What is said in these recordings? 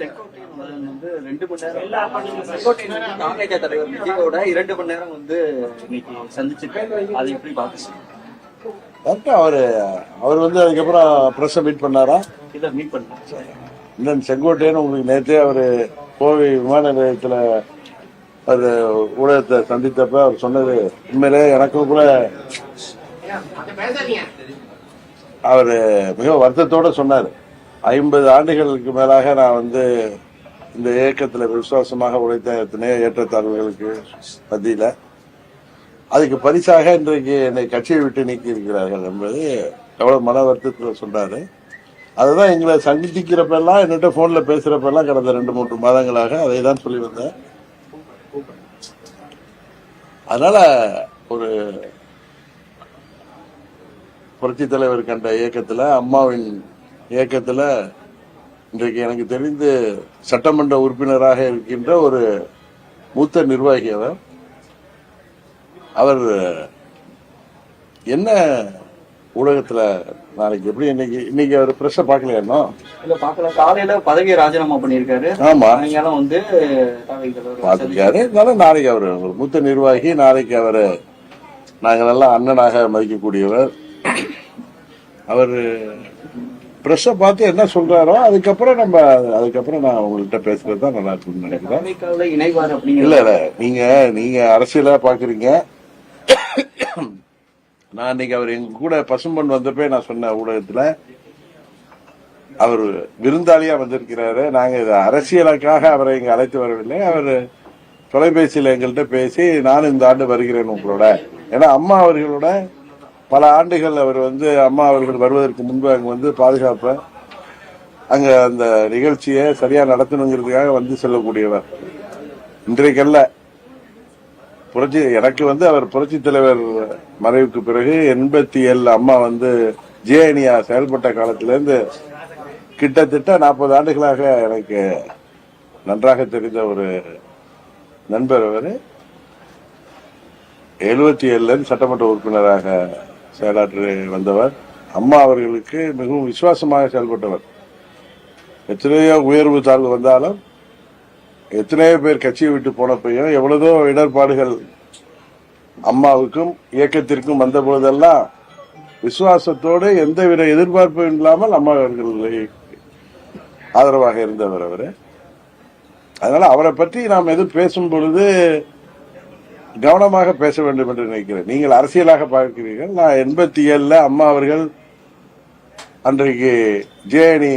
செங்கோட்டையன் வந்து ரெண்டு மணி நேரம். செங்கோட்டையன் வந்து தாவேகா தலைவர் விஜயோட இரண்டு மணி நேரம் வந்து இன்னைக்கு சந்திச்சிருக்காரு அது எப்படி பாக்குறீங்க கரெக்டா அவரு அவர் வந்து அதுக்கப்புறம் பிரஸ் மீட் பண்ணாரா? இதை மீட் பண்ணலாம் சார் இன்னும் செங்கோட்டையன் உங்களுக்கு நேற்றே அவரு கோவை விமான நிலையத்துல அது ஊடகத்தை சந்தித்தப்ப அவர் சொன்னது உண்மையிலே எனக்கும் கூட அவர் மிக வருத்தத்தோட சொன்னார். ஐம்பது ஆண்டுகளுக்கு மேலாக நான் வந்து இந்த இயக்கத்தில் விசுவாசமாக உழைத்த எத்தனையோ ஏற்றத்தாழ்வுகளுக்கு மத்தியில். அதுக்கு பரிசாக இன்றைக்கு என்னை கட்சியை விட்டு நீக்கி இருக்கிறார்கள் என்பது எவ்வளவு மன வருத்தத்தில் சொன்னார் அதுதான் எங்களை சந்திக்கிறப்பெல்லாம் என்கிட்ட ஃபோனில் பேசுகிறப்பெல்லாம் கடந்த ரெண்டு மூன்று மாதங்களாக அதை தான் சொல்லி வந்தேன். அதனால் ஒரு புரட்சித் தலைவர் கண்ட இயக்கத்தில் அம்மாவின் இயக்கத்துல இன்றைக்கு எனக்கு தெரிந்து சட்டமன்ற உறுப்பினராக இருக்கின்ற ஒரு மூத்த நிர்வாகி அவர். அவர் என்ன ஊடகத்துல நாளைக்கு எப்படி இன்னைக்கு இன்னைக்கு அவர் பிரஷ பாக்கலையா இன்னும்? இல்ல பாக்கல காலையில பதவியை ராஜினாமா பண்ணியிருக்காரு. ஆமா. சாயங்காலம் வந்து பாத்துருக்காரு இருந்தாலும் நாளைக்கு அவர் மூத்த நிர்வாகி நாளைக்கு அவரு நாங்கள் எல்லாம் அண்ணனாக மதிக்கக்கூடியவர். அவர் பிரஷ பார்த்து என்ன சொல்றாரோ அதுக்கப்புறம் நம்ம அதுக்கப்புறம் நான் உங்கள்கிட்ட பேசுறது தான் நல்லா இருக்கும்னு நினைக்கிறேன். இணைவார் இல்ல அப்படிங்கிற இல்ல. நீங்க நீங்க அரசியலா பாக்குறீங்க. நான் இன்னைக்கு அவர் எங்க கூட பசும்பொன் வந்தப்பே நான் சொன்ன ஊடகத்துல அவர் விருந்தாளியா வந்திருக்கிறாரு. நாங்க இது அரசியலுக்காக அவரை இங்க அழைத்து வரவில்லை. அவர் தொலைபேசியில எங்கள்கிட்ட பேசி நானும் இந்த ஆண்டு வருகிறேன் உங்களோட. ஏன்னா அம்மா அவர்களோட பல ஆண்டுகள் அவர் வந்து அம்மா அவர்கள் வருவதற்கு முன்பு அங்கே வந்து பாதுகாப்பை அங்கே அந்த நிகழ்ச்சியை சரியாக நடத்தணுங்கிறதுக்காக வந்து செல்லக்கூடியவர். இன்றைக்கல்ல புரட்சி எனக்கு வந்து அவர் புரட்சி தலைவர் மறைவுக்கு பிறகு எண்பத்தி ஏழு அம்மா வந்து ஜேஎனியா செயல்பட்ட காலத்திலேருந்து கிட்டத்தட்ட நாற்பது ஆண்டுகளாக எனக்கு நன்றாக தெரிந்த ஒரு நண்பர் அவர். எழுபத்தி ஏழுல சட்டமன்ற உறுப்பினராக செயலாற்றி வந்தவர். அம்மா அவர்களுக்கு மிகவும் விசுவாசமாக செயல்பட்டவர். எத்தனையோ உயர்வு தாழ்வு வந்தாலும் எத்தனையோ பேர் கட்சியை விட்டு போனப்பையும் எவ்வளதோ இடர்பாடுகள் அம்மாவுக்கும் இயக்கத்திற்கும் வந்த பொழுதெல்லாம் விசுவாசத்தோடு எந்தவித எதிர்பார்ப்பும் இல்லாமல் அம்மா அவர்களை ஆதரவாக இருந்தவர் அவர். அதனால அவரை பற்றி நாம் எது பேசும் பொழுது கவனமாக பேச வேண்டும் என்று நினைக்கிறேன். நீங்கள் அரசியலாக பார்க்கிறீர்கள். நான் எண்பத்தி ஏழுல அம்மா அவர்கள் அன்றைக்கு ஜேஎனி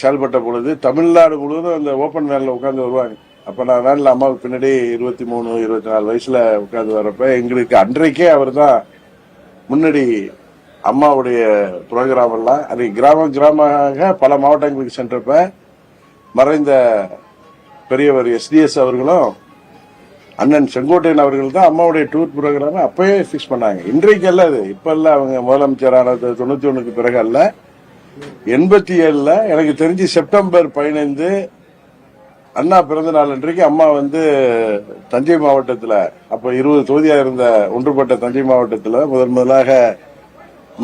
செயல்பட்ட பொழுது தமிழ்நாடு முழுவதும் அந்த ஓப்பன் வேன்ல உட்காந்து வருவாங்க. அப்ப நான் வேன்ல அம்மாவுக்கு பின்னாடி இருபத்தி மூணு இருபத்தி நாலு வயசுல உட்காந்து வர்றப்ப எங்களுக்கு அன்றைக்கே அவர் தான் முன்னாடி அம்மாவுடைய புரோகிராம் எல்லாம் அது கிராமம் கிராமமாக பல மாவட்டங்களுக்கு சென்றப்ப மறைந்த பெரியவர் எஸ்டிஎஸ் அவர்களும் அண்ணன் செங்கோட்டையன் அவர்கள் தான் அம்மாவுடைய டூர் ப்ரோக்ராம் அப்பயே ஃபிக்ஸ் பண்ணாங்க. இன்றைக்கு அல்ல அது. இப்ப அல்ல அவங்க முதலமைச்சரான தொண்ணூத்தி ஒண்ணுக்கு பிறகு அல்ல. எண்பத்தி ஏழுல எனக்கு தெரிஞ்சு செப்டம்பர் பதினைந்து அண்ணா பிறந்த நாள் அன்றைக்கு அம்மா வந்து தஞ்சை மாவட்டத்துல அப்ப இருபது தொகுதியா இருந்த ஒன்றுபட்ட தஞ்சை மாவட்டத்துல முதன் முதலாக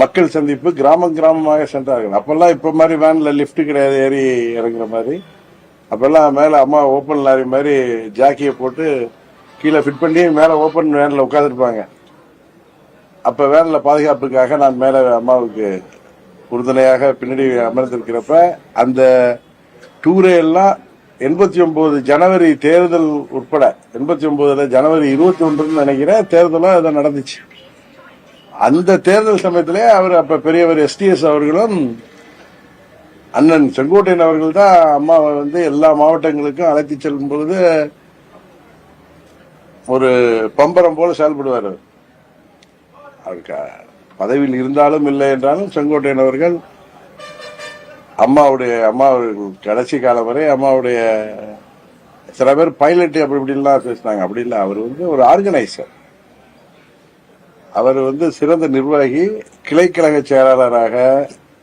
மக்கள் சந்திப்பு கிராமம் கிராமமாக சென்றார்கள். அப்பெல்லாம் இப்ப மாதிரி வேன்ல லிப்ட் கிடையாது ஏறி இறங்குற மாதிரி. அப்பெல்லாம் மேல அம்மா ஓப்பன் லாரி மாதிரி ஜாக்கியை போட்டு கீழே ஃபிட் பண்ணி மேலே ஓப்பன் வேனில் உட்காந்துருப்பாங்க அப்போ வேனில் பாதுகாப்புக்காக நான் மேலே அம்மாவுக்கு உறுதுணையாக பின்னாடி அமர்ந்திருக்கிறப்ப அந்த டூரே எல்லாம் எண்பத்தி ஒன்பது ஜனவரி தேர்தல் உட்பட எண்பத்தி ஒன்பதுல ஜனவரி இருபத்தி ஒன்றுன்னு நினைக்கிறேன் தேர்தலும் அதை நடந்துச்சு. அந்த தேர்தல் சமயத்திலே அவர் அப்ப பெரியவர் எஸ்டிஎஸ் அவர்களும் அண்ணன் செங்கோட்டையன் அவர்கள் தான் அம்மாவை வந்து எல்லா மாவட்டங்களுக்கும் அழைத்து செல்லும் பொழுது ஒரு பம்பரம் போல செயல்படுவார். அவருக்கு பதவியில் இருந்தாலும் இல்லை என்றாலும் செங்கோட்டையன் அவர்கள் அம்மாவுடைய அம்மா கடைசி காலம் வரை அம்மாவுடைய சில பேர் பைலட் அப்படி இப்படிலாம் பேசினாங்க. அப்படி இல்லை. அவர் வந்து ஒரு ஆர்கனைசர் அவர் வந்து சிறந்த நிர்வாகி கிளைக்கழக செயலாளராக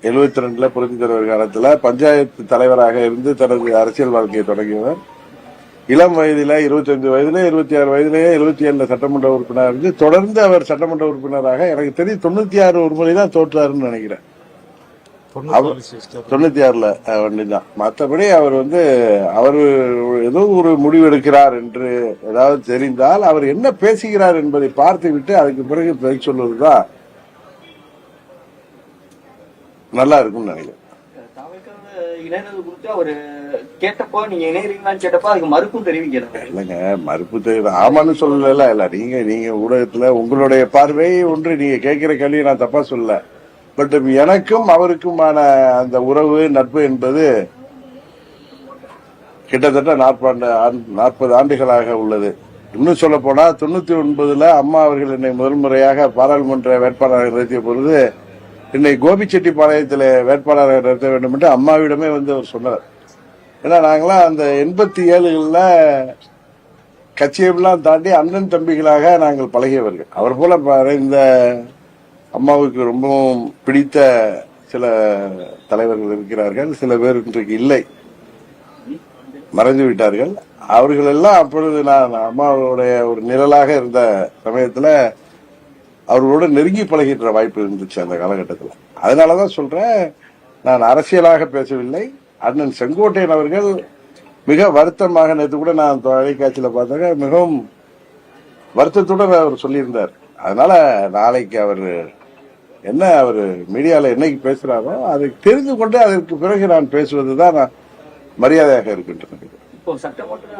எழுபத்தி ரெண்டுல புரட்சி தலைவர் காலத்தில் பஞ்சாயத்து தலைவராக இருந்து தனது அரசியல் வாழ்க்கையை தொடங்கியவர். இளம் வயதில 25 வயதுல இருபத்தி ஆறு வயதிலேயே எழுபத்தி ஏழுல சட்டமன்ற உறுப்பினர் இருந்து தொடர்ந்து அவர் சட்டமன்ற உறுப்பினராக எனக்கு தெரியும் தொண்ணூத்தி ஆறு ஒரு முறை தான் தோற்றாருன்னு நினைக்கிறேன். தொண்ணூத்தி ஆறுல வண்டிதான் மற்றபடி அவர் வந்து அவர் ஏதோ ஒரு முடிவு எடுக்கிறார் என்று ஏதாவது தெரிந்தால் அவர் என்ன பேசுகிறார் என்பதை பார்த்து விட்டு அதுக்கு பிறகு பதில் சொல்வதுதான் நல்லா இருக்கும்னு நினைக்கிறேன். கேட்டப்போ நீங்க இணையறீங்களான்னு கேட்டப்போ அதுக்கு மறுப்பும் தெரிவிக்கல. இல்லைங்க மறுப்பு தெரியுது ஆமான்னு சொல்லல. இல்ல நீங்க நீங்க ஊடகத்துல உங்களுடைய பார்வை ஒன்று நீங்க கேட்கிற கேள்வி நான் தப்பா சொல்லல. பட் எனக்கும் அவருக்குமான அந்த உறவு நட்பு என்பது கிட்டத்தட்ட நாற்பது நாற்பது ஆண்டுகளாக உள்ளது. இன்னும் சொல்ல போனா தொண்ணூத்தி ஒன்பதுல அம்மா அவர்கள் என்னை முதல் முறையாக பாராளுமன்ற வேட்பாளராக நிறுத்திய பொழுது என்னை கோபிச்செட்டிப்பாளையத்தில் வேட்பாளராக நிறுத்த வேண்டும் என்று அம்மாவிடமே வந்து அவர் சொன்னார். ஏன்னா நாங்களாம் அந்த எண்பத்தி ஏழுகளில் கட்சியெல்லாம் தாண்டி அண்ணன் தம்பிகளாக நாங்கள் பழகியவர்கள். அவர் போல இந்த அம்மாவுக்கு ரொம்பவும் பிடித்த சில தலைவர்கள் இருக்கிறார்கள். சில பேர் இன்றைக்கு இல்லை. மறைந்து விட்டார்கள். அவர்கள் எல்லாம் அப்பொழுது நான் அம்மாவுடைய ஒரு நிழலாக இருந்த சமயத்தில் அவர்களோட நெருங்கி பழகின்ற வாய்ப்பு இருந்துச்சு அந்த காலகட்டத்தில். அதனால தான் சொல்கிறேன் நான் அரசியலாக பேசவில்லை. அண்ணன் செங்கோட்டையன் அவர்கள் மிக வருத்தமாக நேற்று கூட நான் தொலைக்காட்சியில பார்த்தாங்க மிகவும் வருத்தத்துடன் அவர் சொல்லியிருந்தார். அதனால நாளைக்கு அவர் என்ன அவர் மீடியால என்னைக்கு பேசுறாரோ அதை தெரிந்து கொண்டு அதற்கு பிறகு நான் பேசுவதுதான் நான் மரியாதையாக இருக்கின்றது. இப்போ சட்டமன்ற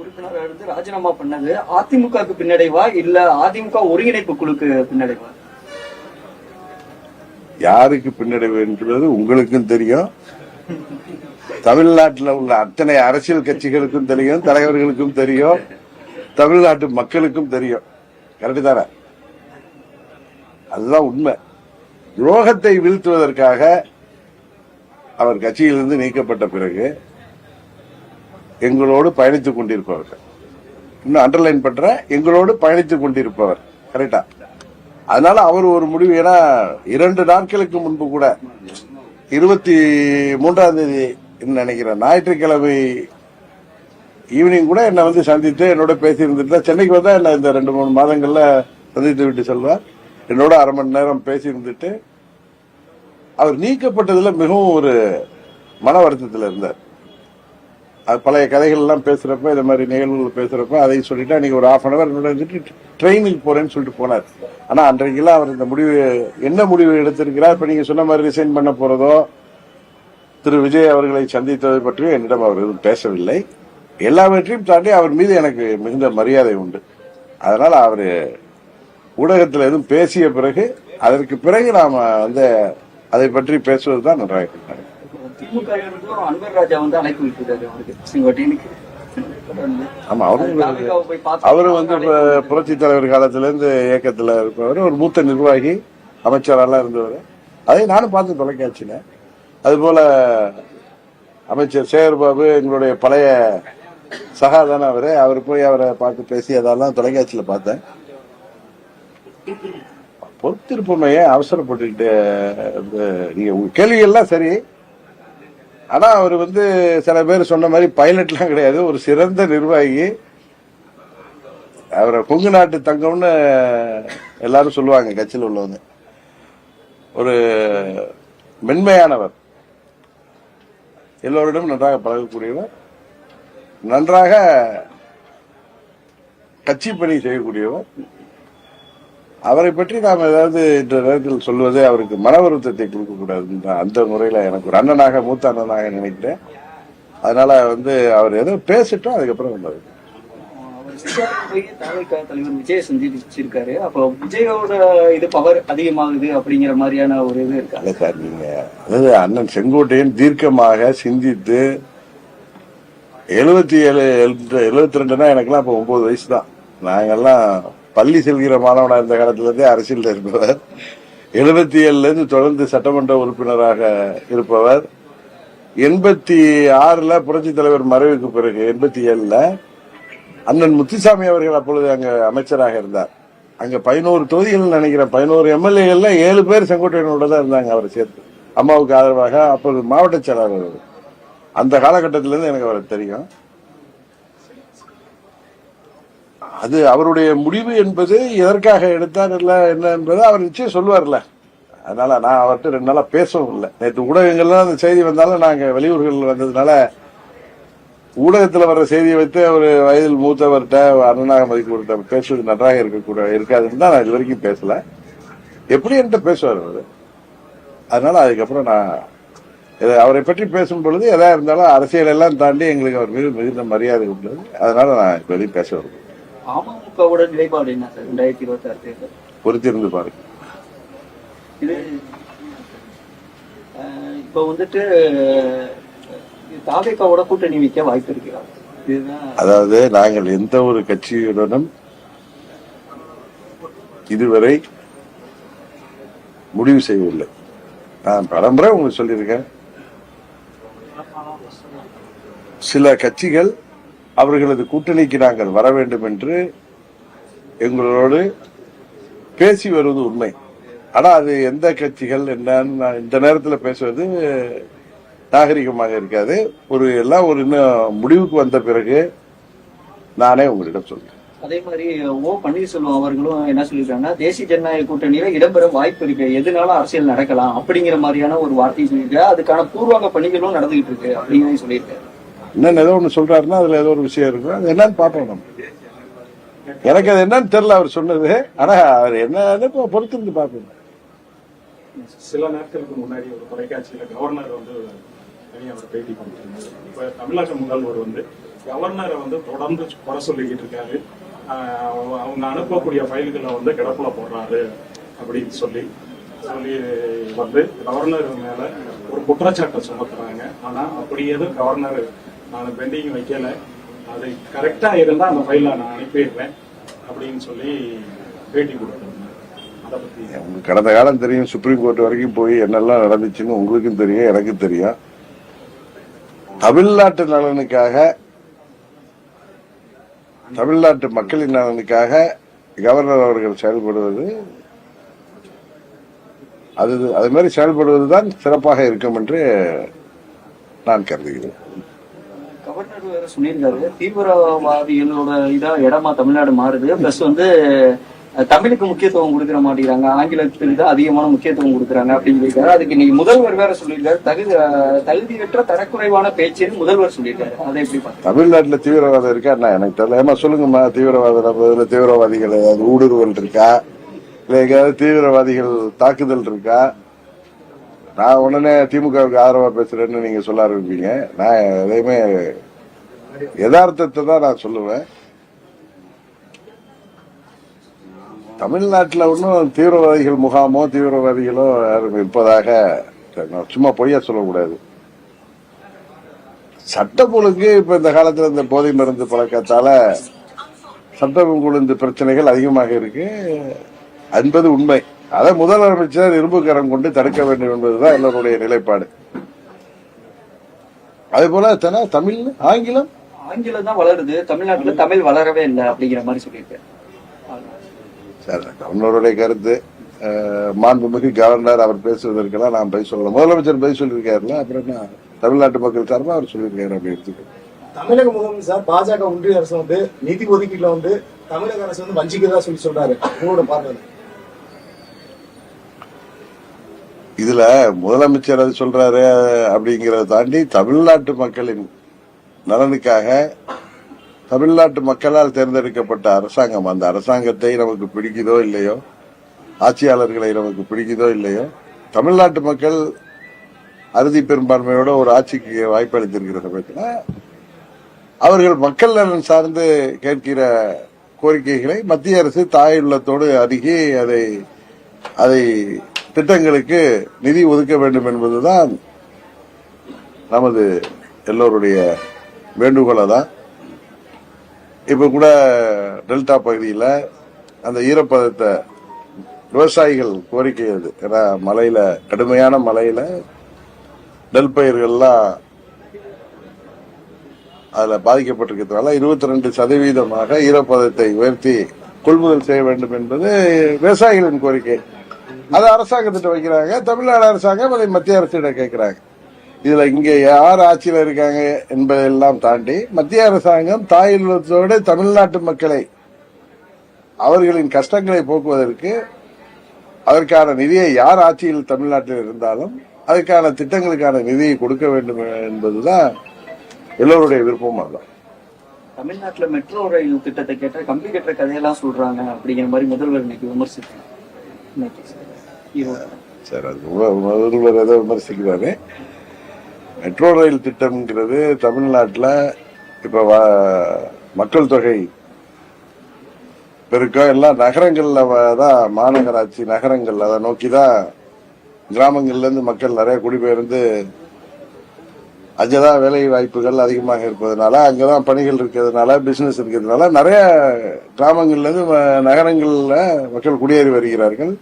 உறுப்பினராக இருந்து ராஜினாமா பண்ணது அதிமுகவுக்கு பின்னடைவா இல்ல அதிமுக ஒருங்கிணைப்பு குழுக்கு பின்னடைவா? யாருக்கு பின்னடைவு என்பது உங்களுக்கும் தெரியும். தமிழ்நாட்டில் உள்ள அத்தனை அரசியல் கட்சிகளுக்கும் தெரியும் தலைவர்களுக்கும் தெரியும் தமிழ்நாட்டு மக்களுக்கும் தெரியும். கரெக்டு தானே? அதுதான் உண்மை. துரோகத்தை வீழ்த்துவதற்காக அவர் கட்சியிலிருந்து நீக்கப்பட்ட பிறகு எங்களோடு பயணித்துக் கொண்டிருப்பவர்கள். இன்னும் அண்டர்லைன் பண்ற எங்களோடு பயணித்துக் கொண்டிருப்பவர். கரெக்டா அதனால அவர் ஒரு முடிவு ஏன்னா இரண்டு நாட்களுக்கு முன்பு கூட இருபத்தி மூன்றாம் தேதி நினைக்கிறேன் ஞாயிற்றுக்கிழமை ஈவினிங் கூட என்னை வந்து சந்தித்து என்னோட பேசி இருந்துட்டு சென்னைக்கு வந்தா என்ன இந்த ரெண்டு மூணு மாதங்கள்ல சந்தித்து விட்டு செல்வார். என்னோட அரை மணி நேரம் பேசி இருந்துட்டு அவர் நீக்கப்பட்டதுல மிகவும் ஒரு மன வருத்தத்தில் இருந்தார். அது பழைய கதைகள் எல்லாம் பேசுறப்ப இந்த மாதிரி நிகழ்வுகள் பேசுறப்ப அதை சொல்லிட்டு அன்னைக்கு ஒரு ஹாஃப் அன் அவர் என்னோட இருந்துட்டு ட்ரெயினுக்கு போறேன்னு சொல்லிட்டு போனார். ஆனா அன்றைக்கெல்லாம் அவர் இந்த முடிவு என்ன முடிவு எடுத்திருக்கிறார்? இப்ப நீங்க சொன்ன மாதிரி ரிசைன் பண்ண போறதோ திரு விஜய் அவர்களை சந்தித்ததை பற்றியும் என்னிடம் அவர் எதுவும் பேசவில்லை. எல்லாவற்றையும் தாண்டி அவர் மீது எனக்கு மிகுந்த மரியாதை உண்டு. அதனால அவரு ஊடகத்தில் எதுவும் பேசிய பிறகு அதற்கு பிறகு நாம வந்து அதை பற்றி நன்றாக விட்டுருக்காரு அவருக்கு. செங்கோட்டையனுக்கு ஆமா அவரும் தாலுகாவை போய் பார்த்து அவரு வந்து இப்ப புரட்சி தலைவர் காலத்துல இருந்து இயக்கத்துல இருப்பவர். ஒரு மூத்த நிர்வாகி அமைச்சரெல்லாம் இருந்தவர். அதை நானும் பார்த்து தொலைக்காட்சியில. அதுபோல அமைச்சர் சேகர்பாபு எங்களுடைய பழைய சகா தானே அவரு அவர் போய் அவரை பார்த்து பேசி அதெல்லாம் தொலைக்காட்சியில் பார்த்தேன். பொறுத்திருப்போமே அவசரப்பட்டுக்கிட்டு நீங்கள் நீங்க கேள்விகள்லாம் சரி. ஆனா அவர் வந்து சில பேர் சொன்ன மாதிரி பைலட்லாம் கிடையாது. ஒரு சிறந்த நிர்வாகி. அவரை கொங்கு நாட்டு தங்கம்னு எல்லாரும் சொல்லுவாங்க கட்சியில் உள்ளவங்க. ஒரு மென்மையானவர். எல்லோரிடம் நன்றாக பழகக்கூடியவர் நன்றாக கட்சி பணி செய்யக்கூடியவர். அவரை பற்றி நாம் ஏதாவது இந்த நேரத்தில் சொல்வது அவருக்கு மன வருத்தத்தை கொடுக்கக்கூடாது அந்த முறையில் எனக்கு ஒரு அண்ணனாக மூத்த அண்ணனாக நினைக்கிறேன். அதனால வந்து அவர் எதோ பேசிட்டோம் அதுக்கப்புறம் வந்தாரு அவர் சித்தார்த்த தலைவர் விஜய சந்திச்சிருக்காரு. அப்போ விஜயோட இது பவர் அதிகமாகுது அப்படிங்கிற மாதிரியான ஒரு இது இருக்கா? அல்ல சார் நீங்க அதாவது அண்ணன் செங்கோட்டையன் தீர்க்கமாக சிந்தித்து எழுபத்தி ஏழு எழுபத்தி ரெண்டுனா எனக்குலாம் இப்ப ஒன்பது வயசு தான் நாங்கள்லாம் பள்ளி செல்கிற மாணவனாக இருந்த காலத்துல அரசியலில் அரசியல் இருப்பவர். எழுபத்தி ஏழுலேருந்து தொடர்ந்து சட்டமன்ற உறுப்பினராக இருப்பவர். எண்பத்தி ஆறில் புரட்சி தலைவர் மறைவுக்கு பிறகு எண்பத்தி ஏழில் அண்ணன் முத்துசாமி அவர்கள் அப்பொழுது அங்க அமைச்சராக இருந்தார். அங்க பதினோரு தொகுதிகள் நினைக்கிறேன். பதினோரு எம்எல்ஏகள்ல ஏழு பேர் செங்கோட்டையனோட தான் இருந்தாங்க அவரை சேர்த்து. அம்மாவுக்கு ஆதரவாக அப்போது மாவட்ட செயலாளர் அந்த காலகட்டத்தில இருந்து எனக்கு அவரை தெரியும். அது அவருடைய முடிவு என்பது எதற்காக எடுத்தார் இல்ல என்ன என்பது அவர் நிச்சயம் சொல்லுவார்ல. அதனால நான் அவர்கிட்ட ரெண்டு நாளா பேசவும் இல்லை. நேற்று ஊடகங்கள்லாம் அந்த செய்தி வந்தாலும் நாங்க வெளியூர்கள் வந்ததுனால ஊடகத்துல வர்ற செய்தியை வைத்து ஒரு வயதில் மூத்தவர்கிட்ட அண்ணனாக மதிக்கவர்கிட்ட பேசுவது நன்றாக இருக்கக்கூட இருக்காதுன்னு தான் நான் இது வரைக்கும் பேசல. எப்படி என்கிட்ட பேசுவார் அவரு? அதனால அதுக்கப்புறம் நான் அவரை பற்றி பேசும் பொழுது எதா இருந்தாலும் அரசியல் எல்லாம் தாண்டி எங்களுக்கு அவர் மீது மிகுந்த மரியாதை உள்ளது அதனால நான் இப்ப எதையும் பேச வருவேன் அமமுகவோட நிலைப்பாடு என்ன சார்? ரெண்டாயிரத்தி இருபத்தி ஆறு தேர்தல் பொறுத்திருந்து பாருங்க இது இப்ப வந்துட்டு தாவேக்காவோட கூட்டணி வைக்க வாய்ப்பு இருக்கிறா இதுதான் அதாவது நாங்கள் எந்த ஒரு கட்சியுடனும் இதுவரை முடிவு செய்யவில்லை. நான் பலமுறை உங்களுக்கு சொல்லியிருக்கேன். சில கட்சிகள் அவர்களது கூட்டணிக்கு நாங்கள் வர வேண்டும் என்று எங்களோடு பேசி வருவது உண்மை. ஆனா அது எந்த கட்சிகள் என்னன்னு நான் இந்த நேரத்தில் பேசுவது நாகரிகமாக இருக்காது. ஒரு எல்லாம் ஒரு இன்னும் முடிவுக்கு வந்த பிறகு நானே உங்களிடம் சொல்றேன். அதே மாதிரி ஓ பன்னீர்செல்வம் அவர்களும் என்ன சொல்லியிருக்காங்கன்னா தேசிய ஜனநாயக கூட்டணியில இடம்பெற வாய்ப்பு இருக்கு. எதுனாலும் அரசியல் நடக்கலாம் அப்படிங்கிற மாதிரியான ஒரு வார்த்தையை சொல்லியிருக்காரு. அதுக்கான பூர்வாங்க பணிகளும் நடந்துகிட்டு இருக்கு அப்படிங்கிறதையும் சொல்லியிருக்காரு. என்னன்னு ஏதோ ஒண்ணு சொல்றாருன்னா அதுல ஏதோ ஒரு விஷயம் இருக்கும். அது என்னன்னு பார்ப்போம் நம்ம. எனக்கு அது என்னன்னு தெரியல அவர் சொன்னது. ஆனா அவர் இப்போ பொறுத்திருந்து பார்ப்போம். சில நாட்களுக்கு முன்னாடி ஒரு தொலைக்காட்சியில கவர்னர் வந்து தனியாக பேட்டி கொடுத்திருந்தாரு. இப்போ தமிழக முதல்வர் வந்து கவர்னரை வந்து தொடர்ந்து குறை சொல்லிக்கிட்டு இருக்காரு. அவங்க- அனுப்பக்கூடிய ஃபைல்களை வந்து கிடப்பில் போடுறாரு அப்படின்னு சொல்லி சொல்லி வந்து கவர்னர் மேல ஒரு குற்றச்சாட்டை சுமத்துறாங்க. ஆனா அப்படி எதுவும் கவர்னர் நான் பெண்டிங் வைக்கல. அது கரெக்டா இருந்தா அந்த ஃபைலை நான் அனுப்பிடுறேன் அப்படின்னு சொல்லி பேட்டி கொடுத்துருந்தேன் அதை உங்களுக்கு கடந்த காலம் தெரியும் சுப்ரீம் கோர்ட் வரைக்கும் போய் என்னெல்லாம் நடந்துச்சுன்னு உங்களுக்கும் தெரியும் எனக்கும் தெரியும். தமிழ்நாட்டு நலனுக்காக தமிழ்நாட்டு மக்களின் நலனுக்காக கவர்னர் அவர்கள் செயல்படுவது அது அது மாதிரி செயல்படுவதுதான் சிறப்பாக இருக்கும் என்று நான் கருதுகிறேன். கவர்னர் வேற சொல்லியிருக்காரு தீவிரவாதிகளோட இதா இடமா தமிழ்நாடு மாறுது. பிளஸ் வந்து தமிழுக்கு முக்கியத்துவம் கொடுக்கிற மாட்டேங்கிறாங்க. ஆங்கிலத்துக்கு தான் அதிகமான முக்கியத்துவம் கொடுக்குறாங்க அப்படின்னு சொல்லியிருக்காரு. அதுக்கு நீங்க முதல்வர் வேற சொல்லியிருக்காரு. தகுதி தகுதியற்ற தரக்குறைவான பேச்சுன்னு முதல்வர் சொல்லியிருக்காரு. அதை எப்படி பார்த்தா தமிழ்நாட்டுல தீவிரவாதம் இருக்கா? என்ன எனக்கு தெரியல. ஏமா சொல்லுங்கம்மா. தீவிரவாதம் தீவிரவாதிகள் ஏதாவது ஊடுருவல் இருக்கா? இல்ல எங்கேயாவது தீவிரவாதிகள் தாக்குதல் இருக்கா? நான் உடனே திமுகவுக்கு ஆதரவா பேசுறேன்னு நீங்க சொல்ல ஆரம்பிப்பீங்க. நான் எதையுமே யதார்த்தத்தை தான் நான் சொல்லுவேன். தமிழ்நாட்டுல ஒன்றும் தீவிரவாதிகள் முகாமோ தீவிரவாதிகளோ யாரும் இருப்பதாக சும்மா பொய்யா சொல்லக்கூடாது. சட்டம் ஒழுங்கு இப்ப இந்த காலத்துல இந்த போதை மருந்து பழக்கத்தால சட்டம் ஒழுங்கு பிரச்சனைகள் அதிகமாக இருக்கு. என்பது உண்மை. அதை முதலமைச்சர் இரும்புக்கரம் கொண்டு தடுக்க வேண்டும் என்பதுதான் அவருடைய நிலைப்பாடு. அதே போல தமிழ் ஆங்கிலம்? ஆங்கிலம் தான் வளருது. தமிழ்நாட்டுல தமிழ் வளரவே இல்லை அப்படிங்கிற மாதிரி சொல்லியிருக்கேன் சரி, கவர்னருடைய கருத்து மாண்புமிகு கவர்னர் அவர் பேசுவதற்கெல்லாம் நான் பதில் சொல்லலாம் முதலமைச்சர் பதில் சொல்லியிருக்காருல்ல அப்புறம் என்ன? தமிழ்நாட்டு மக்கள் சார்பா அவர் சொல்லியிருக்காரு அப்படி தமிழக முதலமைச்சர் சார் பாஜக ஒன்றிய அரசு வந்து நிதி ஒதுக்கீட்டுல வந்து தமிழக அரசு வந்து வஞ்சிக்கிறதா சொல்லி சொல்றாரு. உங்களோட பார்வை இதுல முதலமைச்சர் அது சொல்றாரு அப்படிங்கறத தாண்டி தமிழ்நாட்டு மக்களின் நலனுக்காக தமிழ்நாட்டு மக்களால் தேர்ந்தெடுக்கப்பட்ட அரசாங்கம் அந்த அரசாங்கத்தை நமக்கு பிடிக்குதோ இல்லையோ? ஆட்சியாளர்களை நமக்கு பிடிக்குதோ இல்லையோ? தமிழ்நாட்டு மக்கள் அறுதி பெரும்பான்மையோட ஒரு ஆட்சிக்கு வாய்ப்பளித்திருக்கிற சமயத்தில் அவர்கள் மக்கள் நலன் சார்ந்து கேட்கிற கோரிக்கைகளை மத்திய அரசு தாயுள்ளத்தோடு அருகி அதை அதை திட்டங்களுக்கு நிதி ஒதுக்க வேண்டும் என்பதுதான் நமது எல்லோருடைய வேண்டுகோளை தான் இப்ப கூட டெல்டா பகுதியில அந்த ஈரப்பதத்தை விவசாயிகள் கோரிக்கை அது. ஏன்னா மலையில கடுமையான மலையில நெல் பயிர்கள்லாம் அதுல பாதிக்கப்பட்டிருக்கிறதுனால இருபத்தி ரெண்டு சதவீதமாக ஈரப்பதத்தை உயர்த்தி கொள்முதல் செய்ய வேண்டும் என்பது விவசாயிகளின் கோரிக்கை. அதை அரசாங்கத்திட்ட வைக்கிறாங்க தமிழ்நாடு அரசாங்கம் அதை மத்திய அரசிடம் கேட்கிறாங்க. இதுல இங்க யார் ஆட்சியில இருக்காங்க என்பதெல்லாம் தாண்டி மத்திய அரசாங்கம் தாயுள்ளத்தோடு தமிழ்நாட்டு மக்களை அவர்களின் கஷ்டங்களை போக்குவதற்கு அதற்கான நிதியை யார் ஆட்சியில் தமிழ்நாட்டில் இருந்தாலும் அதுக்கான திட்டங்களுக்கான நிதியை கொடுக்க வேண்டும் என்பதுதான் எல்லோருடைய விருப்பமும் அதுதான். தமிழ்நாட்டுல மெட்ரோ ரயில் திட்டத்தை கேட்ட கம்பி கட்டுற கதையெல்லாம் சொல்றாங்க அப்படிங்கிற மாதிரி முதல்வர் இன்னைக்கு விமர்சித்தாங்க சரி அது முதல்வர் ஏதோ விமர்சிக்கிறாரு. மெட்ரோ ரயில் திட்டம்ங்கிறது தமிழ்நாட்டில் இப்போ வ- மக்கள் தொகை பெருக்கம் எல்லாம் நகரங்களில் தான் மாநகராட்சி நகரங்கள் அதை நோக்கி தான் கிராமங்கள்லேருந்து மக்கள் நிறைய குடிபெயர்ந்து அங்கதான் வேலை வாய்ப்புகள் அதிகமாக இருப்பதனால அங்கதான் பணிகள் இருக்கிறதுனால பிசினஸ் இருக்கிறதுனால நிறைய கிராமங்கள்லேருந்து இருந்து மக்கள் குடியேறி வருகிறார்கள்.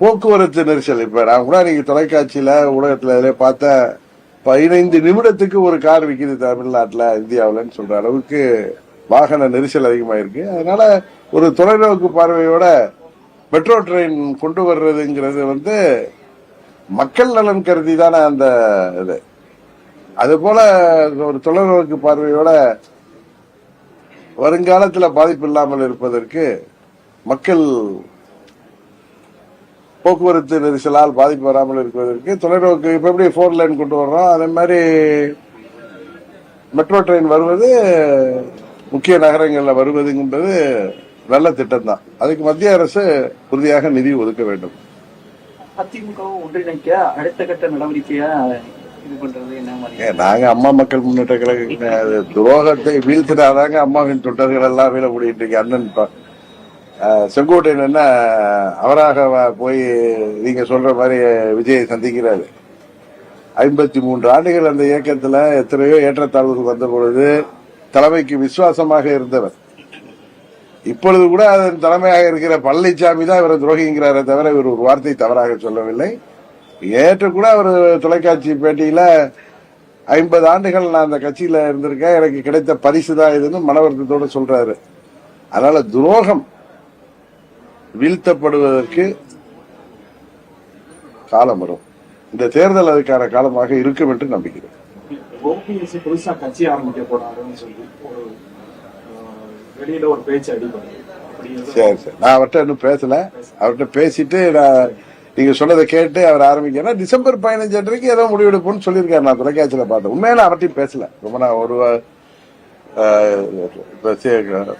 போக்குவரத்து நெரிசல். இப்ப நான் கூட நீங்க தொலைக்காட்சியில உலகத்துல இதுல பார்த்த பதினைந்து நிமிடத்துக்கு ஒரு கார் விக்குது தமிழ்நாட்டுல இந்தியாவுலன்னு சொல்ற அளவுக்கு வாகன நெரிசல் அதிகமாயிருக்கு. அதனால ஒரு தொலைநோக்கு பார்வையோட மெட்ரோ ட்ரெயின் கொண்டு வர்றதுங்கிறது வந்து மக்கள் நலன் கருதி தானே அந்த இது. அது போல ஒரு தொலைநோக்கு பார்வையோட வருங்காலத்துல பாதிப்பு இல்லாமல் இருப்பதற்கு மக்கள் போக்குவரத்து நெரிசலால் பாதிப்பு வராமல் இருப்பதற்கு தொலைநோக்கு இப்ப எப்படி ஃபோர் லைன் கொண்டு வர்றோம்? அதே மாதிரி மெட்ரோ ட்ரெயின் வருவது முக்கிய நகரங்கள்ல வருவதுங்கிறது நல்ல திட்டம் தான் அதுக்கு மத்திய அரசு உறுதியாக நிதி ஒதுக்க வேண்டும். அதிமுகவை ஒன்றிணைக்க அடுத்த கட்ட நடவடிக்கையா நாங்க அம்மா மக்கள் முன்னேற்ற கழக துரோகத்தை வீழ்த்தினாதாங்க அம்மாவின் தொண்டர்கள் எல்லாம் வீழ முடியிட்டு இருக்கு அண்ணன் செங்கோட்டையன் என்ன அவராக வ- போய் நீங்க சொல்ற மாதிரி விஜயை சந்திக்கிறாரு. ஐம்பத்தி மூன்று ஆண்டுகள் அந்த இயக்கத்துல எத்தனையோ ஏற்றத்தாழ்வுகள் வந்த பொழுது தலைமைக்கு விசுவாசமாக இருந்தவர். இப்பொழுது கூட அதன் தலைமையாக இருக்கிற பழனிசாமி தான் இவர் துரோகிங்கிறாரே தவிர இவர் ஒரு வார்த்தை தவறாக சொல்லவில்லை. ஏற்று கூட அவர் தொலைக்காட்சி பேட்டியில ஐம்பது ஆண்டுகள் நான் அந்த கட்சியில இருந்திருக்கேன் எனக்கு கிடைத்த பரிசு தான் இதுன்னு மனவருத்தத்தோட சொல்றாரு. அதனால துரோகம் வீழ்த்தப்படுவதற்கு காலம் வரும். இந்த தேர்தல் அதுக்கான காலமாக இருக்கும் என்று நம்புகிறேன். ஓபிஎஸ்சி புதுசா கட்சி ஆரம்பிக்க போறாருன்னு சொல்லி ஒரு அஹ், வெளியில ஒரு பேச்சு அடிபடுது அப்படி எதுவும் சரி சரி. நான் அவர்கிட்ட இன்னும் பேசல. அவர்கிட்ட பேசிட்டு நான் நீங்க சொன்னதை கேட்டு அவர் ஆரம்பிக்கிறேன் டிசம்பர் பதினஞ்சு அன்றைக்கு ஏதோ முடிவெடுப்போம்னு சொல்லியிருக்காரு. நான் தொலைக்காட்சியில பார்த்தேன். உண்மையில அவர்கிட்டயும் பேசல. ரொம்ப நான் ஒரு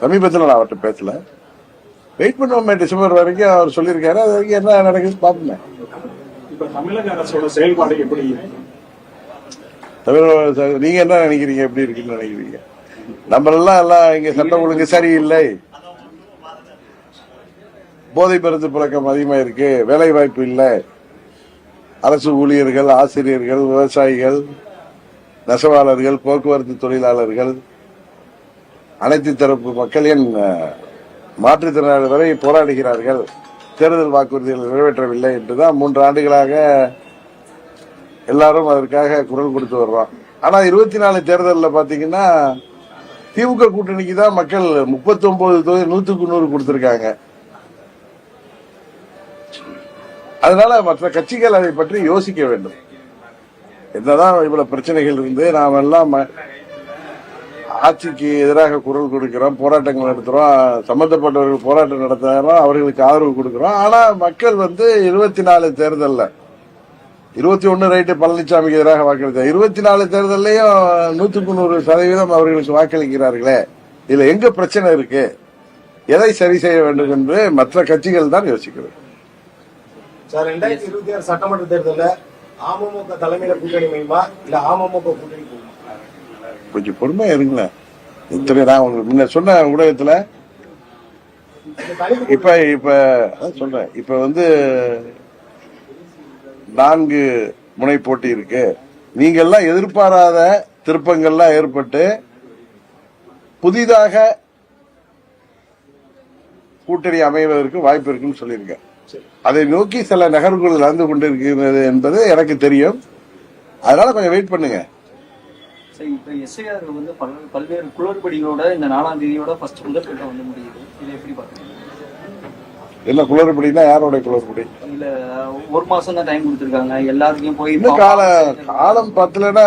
சமீபத்துல நான் அவர்கிட்ட பேசல. வெயிட் பண்ணுவோமே டிசம்பர் வரைக்கும் அவர் சொல்லியிருக்காரு. அது வரைக்கும் என்ன நடக்குதுன்னு பார்ப்போமே. இப்ப தமிழக அரசோட செயல்பாடு எப்படி? நீங்க என்ன நினைக்கிறீங்க? எப்படி இருக்குன்னு நினைக்கிறீங்க? நம்ம எல்லாம் இங்க சட்டம் ஒழுங்கு சரியில்லை. போதை மருந்து புழக்கம் அதிகமா இருக்கு. வேலை வாய்ப்பு இல்லை. அரசு ஊழியர்கள் ஆசிரியர்கள் விவசாயிகள் நெசவாளர்கள் போக்குவரத்து தொழிலாளர்கள் அனைத்து தரப்பு மக்கள் என் அஹ், மாற்றுத்திறனாளி வரை போராடுகிறார்கள். தேர்தல் வாக்குறுதிகள் நிறைவேற்றவில்லை என்றுதான் மூன்று ஆண்டுகளாக எல்லாரும் அதற்காக குரல் கொடுத்து வர்றோம். ஆனா இருபத்தி நாலு தேர்தலில் பாத்தீங்கன்னா திமுக கூட்டணிக்கு தான் மக்கள் முப்பத்தி ஒன்பது தொகுதி நூத்துக்கு நூறு கொடுத்திருக்காங்க. அதனால மற்ற கட்சிகள் அதை பற்றி யோசிக்க வேண்டும். என்னதான் இவ்வளவு பிரச்சனைகள் இருந்து நாம் எல்லாம் ம- ஆட்சிக்கு எதிராக குரல் கொடுக்கிறோம் போராட்டங்கள் நடத்துறோம் சம்பந்தப்பட்டவர்கள் போராட்டம் நடத்துறோம் அவர்களுக்கு ஆதரவு கொடுக்கிறோம். ஆனா மக்கள் வந்து இருபத்தி நாலு தேர்தலில் இருபத்தி ஒன்னு ரைட்டு பழனிசாமிக்கு எதிராக வாக்களித்தார் இருபத்தி நாலு தேர்தலையும் நூத்துக்கு நூறு சதவீதம் அவர்களுக்கு வாக்களிக்கிறார்களே. இதுல எங்க பிரச்சனை இருக்கு? எதை சரி செய்ய வேண்டும் என்று மற்ற கட்சிகள் தான் யோசிக்கிறது. சார் ரெண்டாயிரத்தி இருபத்தி ஆறு சட்டமன்ற தேர்தலில் அமமுக தலைமையில கூட்டணி மையமா இல்ல அமமுக கூட்டணி கொஞ்சம் பொறுமையா இருங்களேன் இத்தனை நான் உங்களுக்கு முன்ன சொன்ன ஊடகத்துல இப்ப இப்ப அதான் சொல்றேன். இப்ப வந்து நான்கு முனை போட்டி இருக்கு. நீங்க எல்லாம் எதிர்பாராத திருப்பங்கள்லாம் ஏற்பட்டு புதிதாக கூட்டணி அமைவதற்கு வாய்ப்பு இருக்குன்னு சொல்லியிருக்கேன். அதை நோக்கி சில நகர்வுகள் நடந்து கொண்டிருக்கிறது என்பது எனக்கு தெரியும். அதனால கொஞ்சம் வெயிட் பண்ணுங்க. சரி இப்ப எஸ்ஐஆர் வந்து பல பல்வேறு குளறுபடிகளோட இந்த நாலாம் தேதியோட ஃபர்ஸ்ட் முதல் கட்டம் வந்து முடியுது. இதை எப்படி பாக்குறீங்க என்ன குளறுபடினா யாரோட குளறுபடி? இல்ல ஒரு மாசம் தான் டைம் கொடுத்திருக்காங்க. எல்லாருக்கும் போய் இன்னும் கால காலம் பத்துலன்னா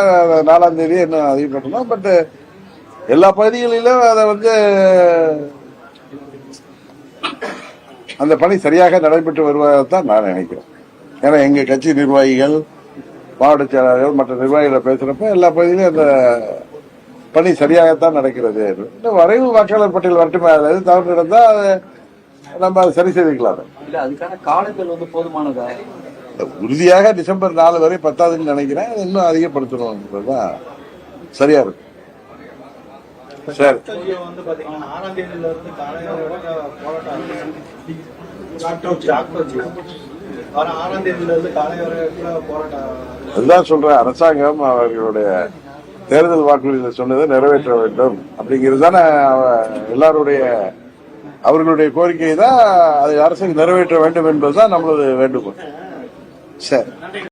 நாலாம் தேதி என்ன அதிகம் பண்ணணும் பட் எல்லா பகுதிகளிலும் அதை வந்து அந்த பணி சரியாக நடைபெற்று வருவதைத்தான் நான் நினைக்கிறேன். ஏன்னா எங்க கட்சி நிர்வாகிகள் மாவட்ட செயலாளர்கள் மற்ற நிர்வாகிகளை பேசுறப்ப எல்லா பகுதியிலும் அந்த பணி சரியாகத்தான் நடக்கிறது. இந்த வரைவு வாக்காளர் பட்டியல் வரட்டுமே அதுல எது தவறு நடந்தா அதை நம்ம அதை சரி செய்துக்கலாம். இல்ல அதுக்கான காலங்கள் வந்து போதுமானதா? உறுதியாக டிசம்பர் நாலு வரை பத்தாதுன்னு நினைக்கிறேன். இன்னும் அதிகப்படுத்தணும்ன்றதுதான். சரியா இருக்கும் சரி. கொஞ்சம் வந்து பாத்தீங்கன்னா ஆறாம் தேதியில இருந்து அதுதான் சொல்றேன் அரசாங்கம் அவர்களுடைய தேர்தல் வாக்குறுதியில் சொன்னதை நிறைவேற்ற வேண்டும். அப்படிங்கிறது தானே எல்லாருடைய அவர்களுடைய கோரிக்கை தான் அதை அரசு நிறைவேற்ற வேண்டும் என்பதுதான் நம்மளது வேண்டுகோள். சரி.